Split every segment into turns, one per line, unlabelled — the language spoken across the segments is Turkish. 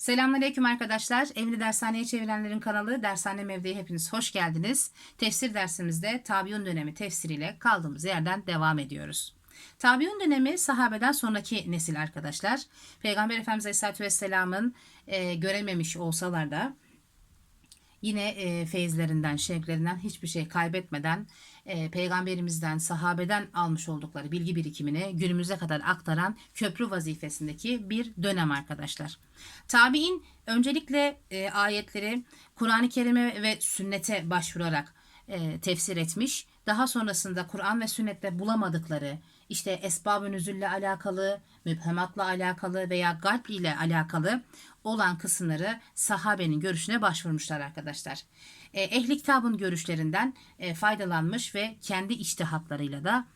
Selamünaleyküm arkadaşlar. Evli Dershaneye Çevirenlerin kanalı Dershane Mevdi'ye hepiniz hoş geldiniz. Tefsir dersimizde Tabiun dönemi tefsiriyle kaldığımız yerden devam ediyoruz. Tabiun dönemi sahabeden sonraki nesil arkadaşlar. Peygamber Efendimiz Aleyhisselatü Vesselam'ın e, görememiş olsalar da yine e, feyizlerinden, şevklerinden hiçbir şey kaybetmeden e, peygamberimizden, sahabeden almış oldukları bilgi birikimini günümüze kadar aktaran köprü vazifesindeki bir dönem arkadaşlar. Tabi'in öncelikle e, ayetleri Kur'an-ı Kerim'e ve sünnete başvurarak e, tefsir etmiş. Daha sonrasında Kur'an ve sünnette bulamadıkları işte esbab-ı nüzülle alakalı, mübhematla alakalı veya galp ile alakalı olan kısımları sahabenin görüşüne başvurmuşlar arkadaşlar. E, ehli kitabın görüşlerinden e, faydalanmış ve kendi içtihatlarıyla da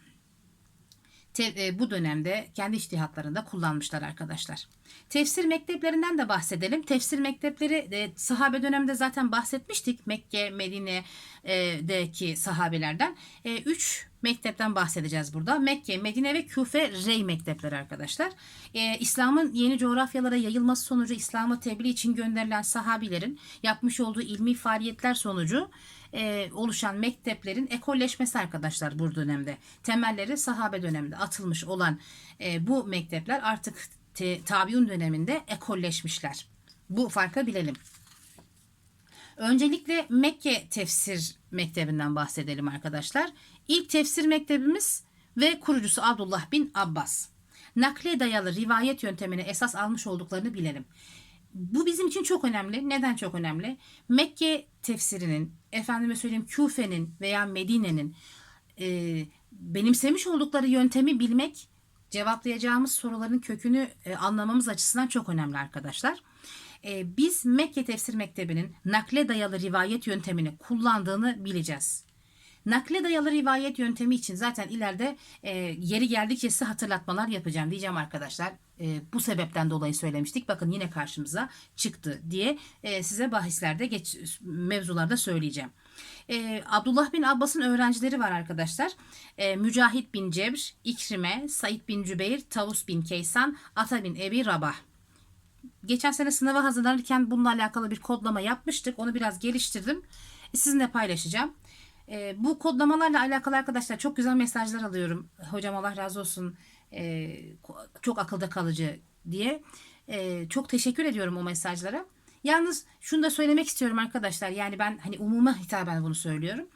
te- e, bu dönemde kendi içtihatlarında kullanmışlar arkadaşlar. Tefsir mekteplerinden de bahsedelim. Tefsir mektepleri e, sahabe döneminde zaten bahsetmiştik. Mekke, Medine'deki sahabelerden. E, üç mektepten bahsedeceğiz burada. Mekke, Medine ve Küfe Rey mektepleri arkadaşlar. E, İslam'ın yeni coğrafyalara yayılması sonucu İslam'ı tebliğ için gönderilen sahabilerin yapmış olduğu ilmi faaliyetler sonucu e, oluşan mekteplerin ekolleşmesi arkadaşlar bu dönemde. Temelleri sahabe döneminde atılmış olan e, bu mektepler artık te, tabiun döneminde ekolleşmişler. Bu farkı bilelim. Öncelikle Mekke tefsir mektebinden bahsedelim arkadaşlar. İlk tefsir mektebimiz ve kurucusu Abdullah bin Abbas. Nakle dayalı rivayet yöntemini esas almış olduklarını bilelim. Bu bizim için çok önemli. Neden çok önemli? Mekke tefsirinin, efendime söyleyeyim Küfe'nin veya Medine'nin e, benimsemiş oldukları yöntemi bilmek cevaplayacağımız soruların kökünü e, anlamamız açısından çok önemli arkadaşlar. E, biz Mekke Tefsir Mektebi'nin nakle dayalı rivayet yöntemini kullandığını bileceğiz. Nakle dayalı rivayet yöntemi için zaten ileride e, yeri geldikçe size hatırlatmalar yapacağım diyeceğim arkadaşlar. E, bu sebepten dolayı söylemiştik. Bakın yine karşımıza çıktı diye e, size bahislerde geç mevzularda söyleyeceğim. E, Abdullah bin Abbas'ın öğrencileri var arkadaşlar. E, Mücahit bin Cebr, İkrime, Said bin Cübeyr, Tavus bin Keysan, Ata bin Ebi Rabah. Geçen sene sınava hazırlanırken bununla alakalı bir kodlama yapmıştık. Onu biraz geliştirdim. Sizinle paylaşacağım. E, bu kodlamalarla alakalı arkadaşlar çok güzel mesajlar alıyorum. Hocam Allah razı olsun. E, çok akılda kalıcı diye. E, çok teşekkür ediyorum o mesajlara. Yalnız şunu da söylemek istiyorum arkadaşlar. Yani ben hani umuma hitaben bunu söylüyorum.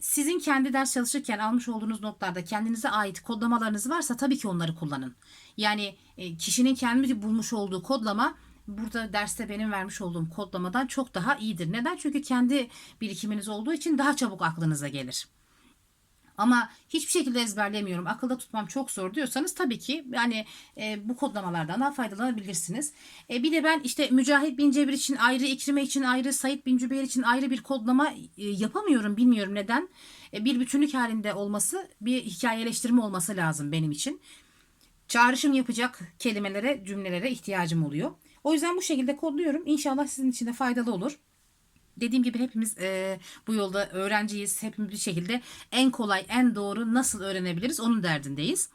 Sizin kendi ders çalışırken almış olduğunuz notlarda kendinize ait kodlamalarınız varsa tabii ki onları kullanın. Yani e, kişinin kendi bulmuş olduğu kodlama burada derste benim vermiş olduğum kodlamadan çok daha iyidir. Neden? Çünkü kendi birikiminiz olduğu için daha çabuk aklınıza gelir. Ama hiçbir şekilde ezberlemiyorum. Akılda tutmam çok zor diyorsanız tabii ki yani e, bu kodlamalardan daha faydalanabilirsiniz. E, bir de ben işte Mücahit bin Cebir için ayrı, İkrime için ayrı, Said bin Cübeyr için ayrı bir kodlama e, yapamıyorum. Bilmiyorum neden. E, bir bütünlük halinde olması, bir hikayeleştirme olması lazım benim için. Çağrışım yapacak kelimelere, cümlelere ihtiyacım oluyor. O yüzden bu şekilde kodluyorum. İnşallah sizin için de faydalı olur. Dediğim gibi hepimiz e, bu yolda öğrenciyiz. Hepimiz bir şekilde en kolay, en doğru nasıl öğrenebiliriz onun derdindeyiz.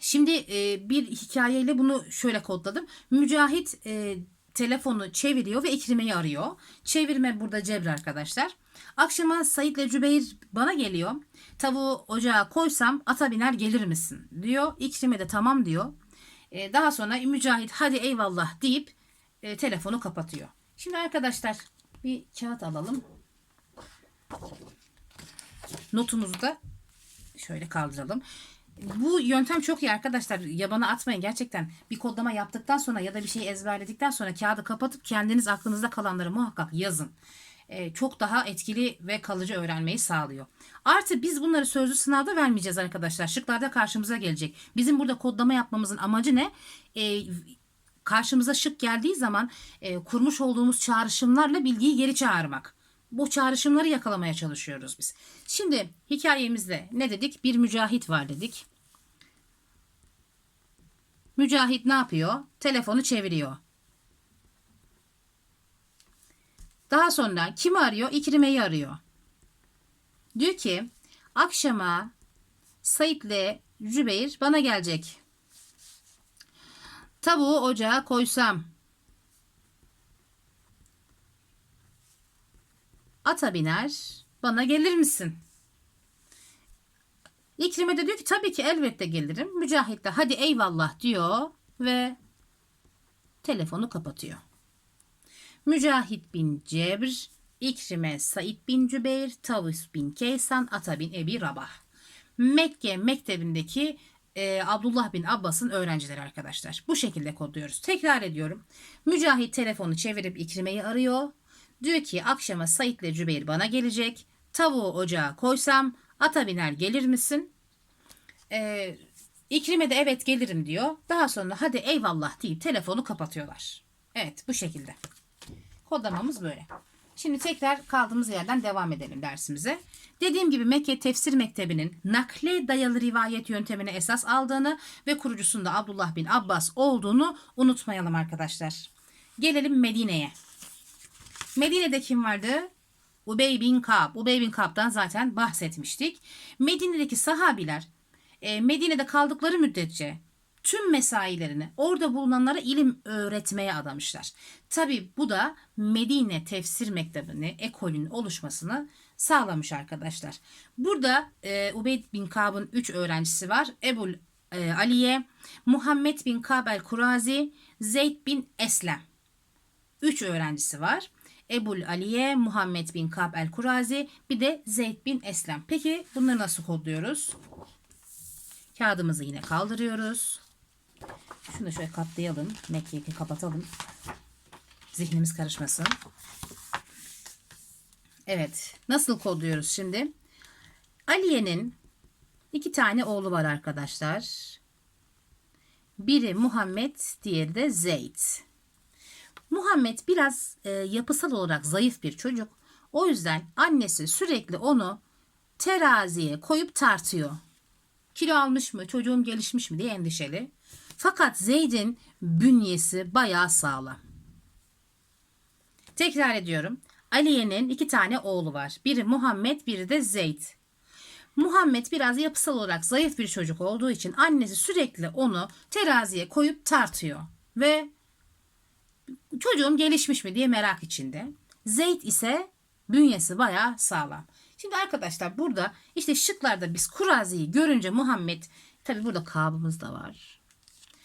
Şimdi e, bir hikayeyle bunu şöyle kodladım. Mücahit e, telefonu çeviriyor ve İkrime'yi arıyor. Çevirme burada Cebr arkadaşlar. Akşama Said ile Cübeyr bana geliyor. Tavuğu ocağa koysam ata biner gelir misin diyor. İkrime de tamam diyor. E, daha sonra Mücahit hadi eyvallah deyip e, telefonu kapatıyor. Şimdi arkadaşlar bir kağıt alalım. Notumuzu da şöyle kaldıralım. Bu yöntem çok iyi arkadaşlar. Yabana atmayın gerçekten. Bir kodlama yaptıktan sonra ya da bir şeyi ezberledikten sonra kağıdı kapatıp kendiniz aklınızda kalanları muhakkak yazın. Ee, çok daha etkili ve kalıcı öğrenmeyi sağlıyor. Artı biz bunları sözlü sınavda vermeyeceğiz arkadaşlar. Şıklarda karşımıza gelecek. Bizim burada kodlama yapmamızın amacı ne? Ee, karşımıza şık geldiği zaman e, kurmuş olduğumuz çağrışımlarla bilgiyi geri çağırmak. Bu çağrışımları yakalamaya çalışıyoruz biz. Şimdi hikayemizde ne dedik? Bir mücahit var dedik. Mücahit ne yapıyor? Telefonu çeviriyor. Daha sonra kimi arıyor? İkrime'yi arıyor. Diyor ki akşama Said'le Cübeyr bana gelecek. Tavuğu ocağa koysam ata biner bana gelir misin? İkrime de diyor ki tabii ki elbette gelirim. Mücahit de hadi eyvallah diyor ve telefonu kapatıyor. Mücahit bin Cebr, İkrime Said bin Cübeyr, Tavus bin Keysan, Ata bin Ebi Rabah. Mekke mektebindeki e, Abdullah bin Abbas'ın öğrencileri arkadaşlar. Bu şekilde kodluyoruz. Tekrar ediyorum. Mücahit telefonu çevirip İkrime'yi arıyor. Diyor ki akşama Said ile Cübeyr bana gelecek. Tavuğu ocağa koysam ata biner gelir misin? Ee, İkrime de evet gelirim diyor. Daha sonra hadi eyvallah deyip telefonu kapatıyorlar. Evet bu şekilde. Kodlamamız böyle. Şimdi tekrar kaldığımız yerden devam edelim dersimize. Dediğim gibi Mekke Tefsir Mektebi'nin nakle dayalı rivayet yöntemine esas aldığını ve kurucusunda Abdullah bin Abbas olduğunu unutmayalım arkadaşlar. Gelelim Medine'ye. Medine'de kim vardı? Ubey bin Kab. Ubey bin Kab'dan zaten bahsetmiştik. Medine'deki sahabiler e, Medine'de kaldıkları müddetçe tüm mesailerini orada bulunanlara ilim öğretmeye adamışlar. Tabi bu da Medine Tefsir Mektebi'ni, ekolün oluşmasını sağlamış arkadaşlar. Burada e, Ubeyd bin Kab'ın 3 öğrencisi var. Ebul e, Aliye, Muhammed bin Kab el-Kurazi, Zeyd bin Eslem. 3 öğrencisi var. Ebul Aliye, Muhammed bin Kab el-Kurazi, bir de Zeyd bin Eslem. Peki bunları nasıl kodluyoruz? Kağıdımızı yine kaldırıyoruz. Şunu da şöyle katlayalım. Mekke'yi kapatalım. Zihnimiz karışmasın. Evet. Nasıl kodluyoruz şimdi? Aliye'nin iki tane oğlu var arkadaşlar. Biri Muhammed, diğeri de Zeyd. Muhammed biraz e, yapısal olarak zayıf bir çocuk. O yüzden annesi sürekli onu teraziye koyup tartıyor. Kilo almış mı, çocuğum gelişmiş mi diye endişeli. Fakat Zeyd'in bünyesi bayağı sağlam. Tekrar ediyorum. Aliye'nin iki tane oğlu var. Biri Muhammed, biri de Zeyd. Muhammed biraz yapısal olarak zayıf bir çocuk olduğu için annesi sürekli onu teraziye koyup tartıyor. Ve çocuğum gelişmiş mi diye merak içinde. Zeyd ise bünyesi bayağı sağlam. Şimdi arkadaşlar burada işte şıklarda biz Kurazi'yi görünce Muhammed tabi burada kabımız da var.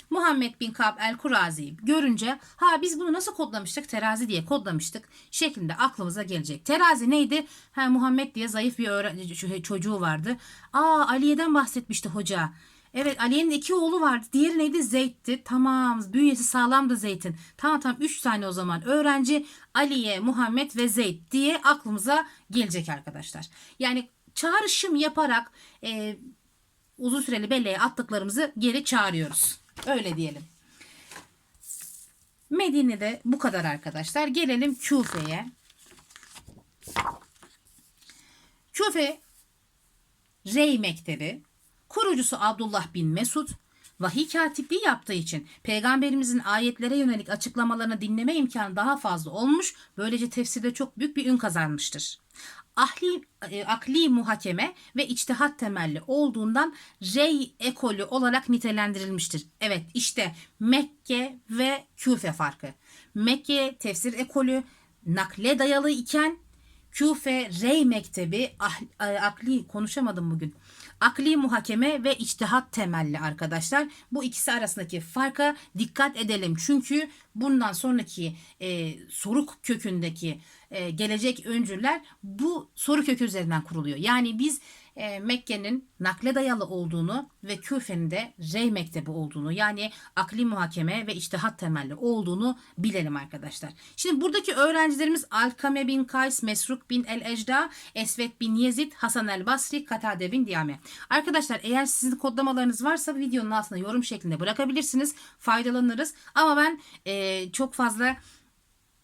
Muhammed bin Kab el Kurazi'yi görünce ha biz bunu nasıl kodlamıştık? Terazi diye kodlamıştık şeklinde aklımıza gelecek. Terazi neydi? Ha Muhammed diye zayıf bir öğrenci, çocuğu vardı. Aa Aliye'den bahsetmişti hoca. Evet Aliye'nin iki oğlu vardı. Diğeri neydi? Zeyd'ti. Tamam. Bünyesi sağlamdı Zeyd'in. Tamam tamam. Üç tane o zaman öğrenci. Aliye, Muhammed ve Zeyd diye aklımıza gelecek arkadaşlar. Yani çağrışım yaparak e, uzun süreli belleğe attıklarımızı geri çağırıyoruz. Öyle diyelim. Medine'de bu kadar arkadaşlar. Gelelim Küfe'ye. Küfe Rey Mektebi Kurucusu Abdullah bin Mesud vahiy katipliği yaptığı için peygamberimizin ayetlere yönelik açıklamalarını dinleme imkanı daha fazla olmuş. Böylece tefsirde çok büyük bir ün kazanmıştır. Ahli, e, akli muhakeme ve içtihat temelli olduğundan rey ekolü olarak nitelendirilmiştir. Evet işte Mekke ve Küfe farkı. Mekke tefsir ekolü nakle dayalı iken Küfe Rey Mektebi ah, akli konuşamadım bugün. Akli muhakeme ve içtihat temelli arkadaşlar. Bu ikisi arasındaki farka dikkat edelim. Çünkü bundan sonraki e, soru kökündeki e, gelecek öncüler bu soru kökü üzerinden kuruluyor. Yani biz e, Mekke'nin nakle dayalı olduğunu ve Küfe'nin de Rey Mektebi olduğunu yani akli muhakeme ve içtihat temelli olduğunu bilelim arkadaşlar. Şimdi buradaki öğrencilerimiz Alkame bin Kays, Mesruk bin El Ecda, Esvet bin Yezid, Hasan el Basri, Katade bin Diyame. Arkadaşlar eğer sizin kodlamalarınız varsa videonun altına yorum şeklinde bırakabilirsiniz. Faydalanırız. Ama ben e, çok fazla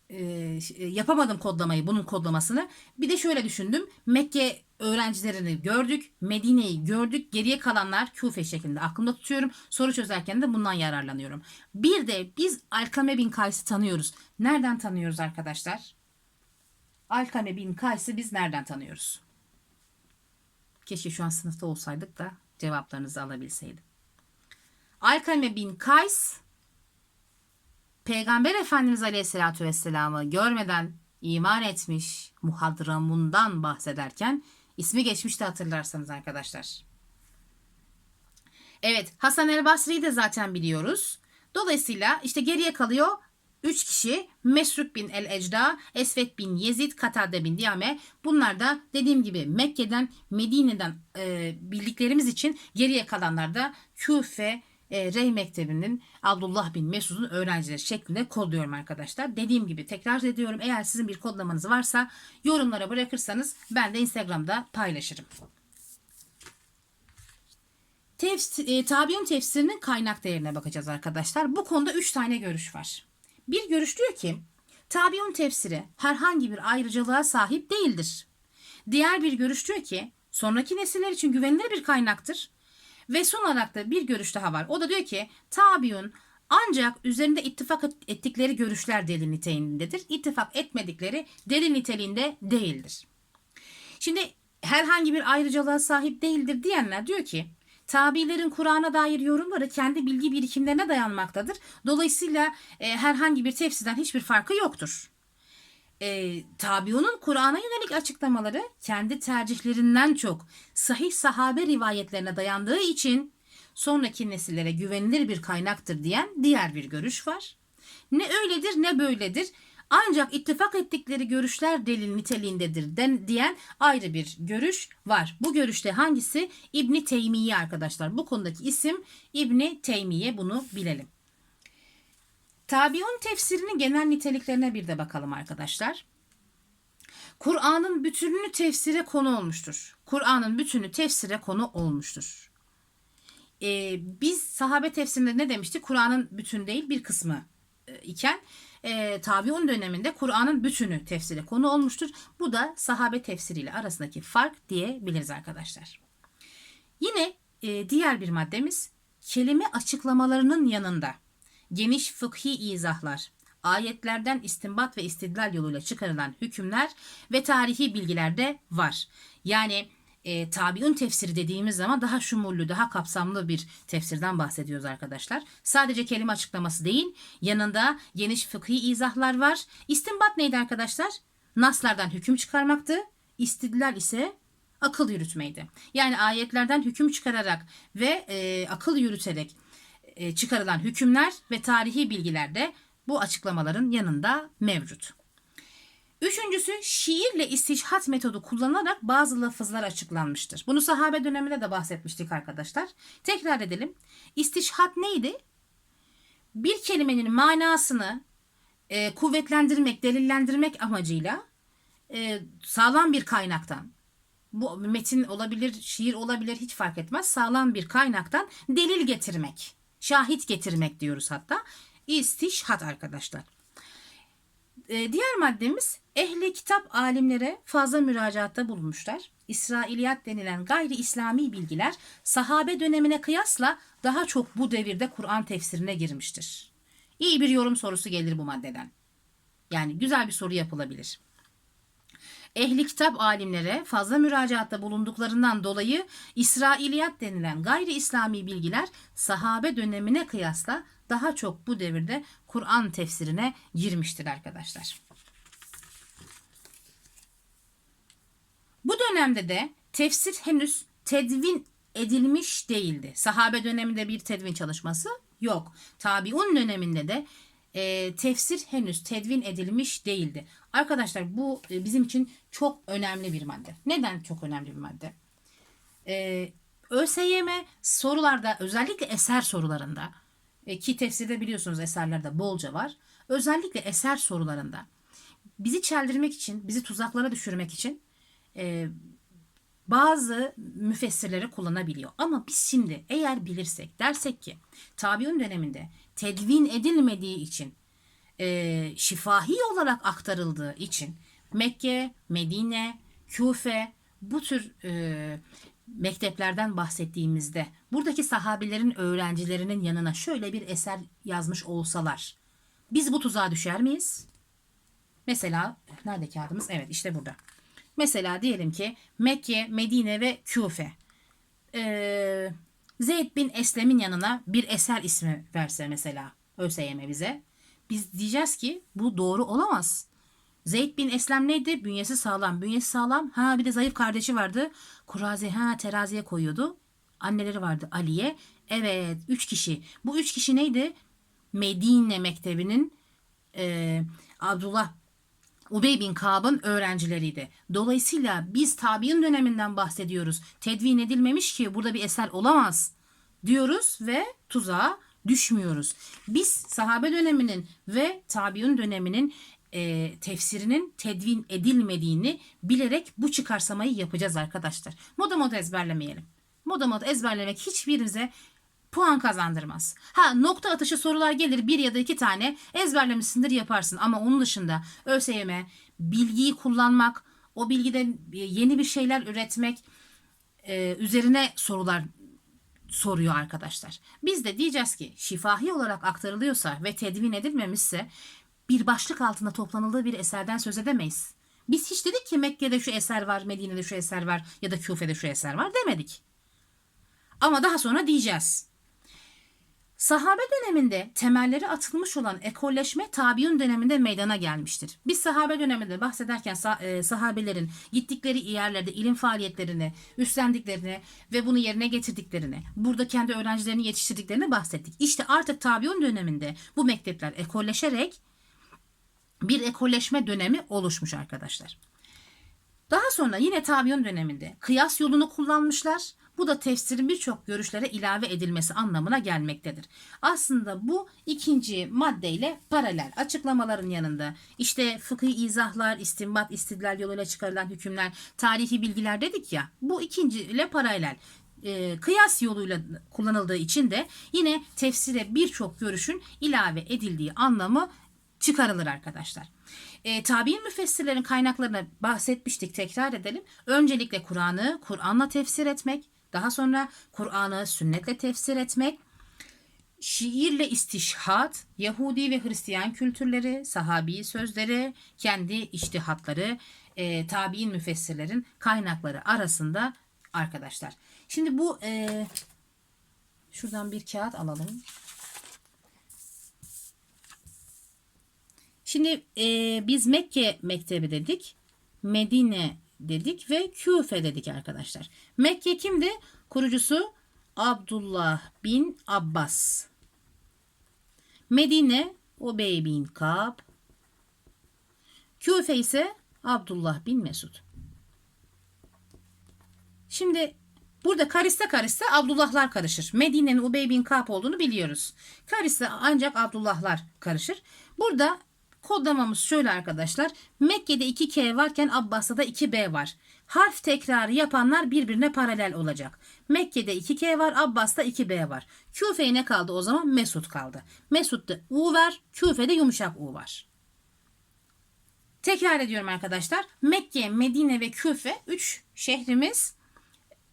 e, yapamadım kodlamayı bunun kodlamasını. Bir de şöyle düşündüm. Mekke öğrencilerini gördük. Medine'yi gördük. Geriye kalanlar Küfe şeklinde aklımda tutuyorum. Soru çözerken de bundan yararlanıyorum. Bir de biz Alkame bin Kays'ı tanıyoruz. Nereden tanıyoruz arkadaşlar? Alkame bin Kays'ı biz nereden tanıyoruz? Keşke şu an sınıfta olsaydık da cevaplarınızı alabilseydim. Alkame bin Kays Peygamber Efendimiz Aleyhisselatü Vesselam'ı görmeden iman etmiş Muhadramun'dan bahsederken ismi geçmişti hatırlarsanız arkadaşlar. Evet Hasan el Basri'yi de zaten biliyoruz. Dolayısıyla işte geriye kalıyor 3 kişi Mesruk bin el Ecda, Esvet bin Yezid, Katade bin Diyame. Bunlar da dediğim gibi Mekke'den, Medine'den e, bildiklerimiz için geriye kalanlar da Küfe, e, Rey Mektebi'nin Abdullah bin Mesud'un öğrencileri şeklinde kodluyorum arkadaşlar. Dediğim gibi tekrar ediyorum eğer sizin bir kodlamanız varsa yorumlara bırakırsanız ben de Instagram'da paylaşırım. Tefsir, e, tabiun tefsirinin kaynak değerine bakacağız arkadaşlar. Bu konuda 3 tane görüş var. Bir görüş diyor ki tabiun tefsiri herhangi bir ayrıcalığa sahip değildir. Diğer bir görüş diyor ki sonraki nesiller için güvenilir bir kaynaktır. Ve son olarak da bir görüş daha var. O da diyor ki tabiun ancak üzerinde ittifak ettikleri görüşler delil niteliğindedir. İttifak etmedikleri delil niteliğinde değildir. Şimdi herhangi bir ayrıcalığa sahip değildir diyenler diyor ki Tabilerin Kur'an'a dair yorumları kendi bilgi birikimlerine dayanmaktadır. Dolayısıyla e, herhangi bir tefsirden hiçbir farkı yoktur. E, tabiunun Kur'an'a yönelik açıklamaları kendi tercihlerinden çok sahih sahabe rivayetlerine dayandığı için sonraki nesillere güvenilir bir kaynaktır diyen diğer bir görüş var. Ne öyledir ne böyledir. Ancak ittifak ettikleri görüşler delil niteliğindedir den, diyen ayrı bir görüş var. Bu görüşte hangisi? İbni Teymiye arkadaşlar. Bu konudaki isim İbni Teymiye bunu bilelim. Tabiun tefsirinin genel niteliklerine bir de bakalım arkadaşlar. Kur'an'ın bütününü tefsire konu olmuştur. Kur'an'ın bütünü tefsire konu olmuştur. Ee, biz sahabe tefsirinde ne demiştik? Kur'an'ın bütün değil bir kısmı e, iken e, tabiun döneminde Kur'an'ın bütünü tefsire konu olmuştur. Bu da sahabe tefsiriyle arasındaki fark diyebiliriz arkadaşlar. Yine e, diğer bir maddemiz kelime açıklamalarının yanında geniş fıkhi izahlar, ayetlerden istinbat ve istidlal yoluyla çıkarılan hükümler ve tarihi bilgiler de var. Yani e, tabiun tefsiri dediğimiz zaman daha şumurlu, daha kapsamlı bir tefsirden bahsediyoruz arkadaşlar. Sadece kelime açıklaması değil, yanında geniş fıkhi izahlar var. İstinbat neydi arkadaşlar? Naslardan hüküm çıkarmaktı. İstidlal ise akıl yürütmeydi. Yani ayetlerden hüküm çıkararak ve e, akıl yürüterek çıkarılan hükümler ve tarihi bilgiler de bu açıklamaların yanında mevcut. Üçüncüsü şiirle istişhat metodu kullanarak bazı lafızlar açıklanmıştır. Bunu sahabe döneminde de bahsetmiştik arkadaşlar. Tekrar edelim. İstişhat neydi? Bir kelimenin manasını e, kuvvetlendirmek, delillendirmek amacıyla e, sağlam bir kaynaktan, bu metin olabilir, şiir olabilir hiç fark etmez. Sağlam bir kaynaktan delil getirmek, şahit getirmek diyoruz hatta. İstişhat arkadaşlar. E, diğer maddemiz ehli kitap alimlere fazla müracaatta bulunmuşlar. İsrailiyat denilen gayri İslami bilgiler sahabe dönemine kıyasla daha çok bu devirde Kur'an tefsirine girmiştir. İyi bir yorum sorusu gelir bu maddeden. Yani güzel bir soru yapılabilir. Ehli kitap alimlere fazla müracaatta bulunduklarından dolayı İsrailiyat denilen gayri İslami bilgiler sahabe dönemine kıyasla daha çok bu devirde Kur'an tefsirine girmiştir arkadaşlar. Bu dönemde de tefsir henüz tedvin edilmiş değildi. Sahabe döneminde bir tedvin çalışması yok. Tabiun döneminde de e, tefsir henüz tedvin edilmiş değildi. Arkadaşlar bu e, bizim için çok önemli bir madde. Neden çok önemli bir madde? E, ÖSYM sorularda özellikle eser sorularında e, ki tefsirde biliyorsunuz eserlerde bolca var. Özellikle eser sorularında bizi çeldirmek için, bizi tuzaklara düşürmek için e, bazı müfessirleri kullanabiliyor. Ama biz şimdi eğer bilirsek dersek ki tabiun döneminde tedvin edilmediği için e, şifahi olarak aktarıldığı için Mekke, Medine, Küfe bu tür e, mekteplerden bahsettiğimizde buradaki sahabilerin öğrencilerinin yanına şöyle bir eser yazmış olsalar biz bu tuzağa düşer miyiz? Mesela nerede kağıdımız? Evet işte burada. Mesela diyelim ki Mekke, Medine ve Küfe. Ee, Zeyd bin Eslem'in yanına bir eser ismi verse mesela ÖSYM bize. Biz diyeceğiz ki bu doğru olamaz. Zeyd bin Eslem neydi? Bünyesi sağlam. Bünyesi sağlam. Ha bir de zayıf kardeşi vardı. Kurazi ha teraziye koyuyordu. Anneleri vardı Aliye. Evet üç kişi. Bu üç kişi neydi? Medine Mektebi'nin e, Abdullah Ubey bin Kab'ın öğrencileriydi. Dolayısıyla biz tabi'in döneminden bahsediyoruz. Tedvin edilmemiş ki burada bir eser olamaz diyoruz ve tuzağa düşmüyoruz. Biz sahabe döneminin ve tabi'in döneminin e, tefsirinin tedvin edilmediğini bilerek bu çıkarsamayı yapacağız arkadaşlar. Moda moda ezberlemeyelim. Moda moda ezberlemek hiçbirinize puan kazandırmaz. Ha nokta atışı sorular gelir bir ya da iki tane ezberlemişsindir yaparsın ama onun dışında ÖSYM bilgiyi kullanmak, o bilgiden yeni bir şeyler üretmek e, üzerine sorular soruyor arkadaşlar. Biz de diyeceğiz ki şifahi olarak aktarılıyorsa ve tedvin edilmemişse bir başlık altında toplanıldığı bir eserden söz edemeyiz. Biz hiç dedik ki Mekke'de şu eser var, Medine'de şu eser var ya da Küfe'de şu eser var demedik. Ama daha sonra diyeceğiz. Sahabe döneminde temelleri atılmış olan ekolleşme tabiun döneminde meydana gelmiştir. Biz sahabe döneminde bahsederken sah- e, sahabelerin gittikleri yerlerde ilim faaliyetlerini üstlendiklerini ve bunu yerine getirdiklerini, burada kendi öğrencilerini yetiştirdiklerini bahsettik. İşte artık tabiun döneminde bu mektepler ekolleşerek bir ekolleşme dönemi oluşmuş arkadaşlar. Daha sonra yine tabiun döneminde kıyas yolunu kullanmışlar. Bu da tefsirin birçok görüşlere ilave edilmesi anlamına gelmektedir. Aslında bu ikinci maddeyle paralel açıklamaların yanında işte fıkhi izahlar, istinbat, istidlal yoluyla çıkarılan hükümler, tarihi bilgiler dedik ya bu ikinci ile paralel. Ee, kıyas yoluyla kullanıldığı için de yine tefsire birçok görüşün ilave edildiği anlamı çıkarılır arkadaşlar. E, tabi'in müfessirlerin kaynaklarına bahsetmiştik tekrar edelim. Öncelikle Kur'an'ı Kur'an'la tefsir etmek, daha sonra Kur'an'ı sünnetle tefsir etmek, şiirle istişhat, Yahudi ve Hristiyan kültürleri, sahabi sözleri, kendi iştihatları, e, tabi'in müfessirlerin kaynakları arasında arkadaşlar. Şimdi bu e, şuradan bir kağıt alalım. Şimdi e, biz Mekke mektebi dedik, Medine dedik ve Küfe dedik arkadaşlar. Mekke kimdi? Kurucusu Abdullah bin Abbas. Medine Ubey bin Kab. Küfe ise Abdullah bin Mesud. Şimdi burada karışsa karışsa Abdullahlar karışır. Medine'nin Ubey bin Kab olduğunu biliyoruz. Karışsa ancak Abdullahlar karışır. Burada kodlamamız şöyle arkadaşlar. Mekke'de 2 K varken Abbas'ta da 2 B var. Harf tekrarı yapanlar birbirine paralel olacak. Mekke'de 2 K var, Abbas'ta 2 B var. Küfe'ye ne kaldı o zaman? Mesut kaldı. Mesut'ta U var, Küfe'de yumuşak U var. Tekrar ediyorum arkadaşlar. Mekke, Medine ve Küfe 3 şehrimiz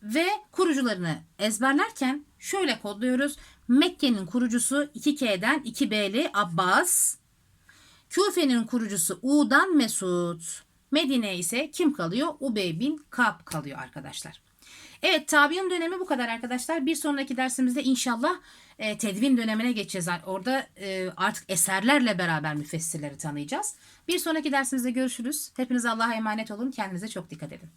ve kurucularını ezberlerken şöyle kodluyoruz. Mekke'nin kurucusu 2K'den 2B'li Abbas. Küfe'nin kurucusu U'dan Mesud. Medine ise kim kalıyor? Ubey bin Kab kalıyor arkadaşlar. Evet tabiun dönemi bu kadar arkadaşlar. Bir sonraki dersimizde inşallah e, tedvin dönemine geçeceğiz. Orada e, artık eserlerle beraber müfessirleri tanıyacağız. Bir sonraki dersimizde görüşürüz. Hepiniz Allah'a emanet olun. Kendinize çok dikkat edin.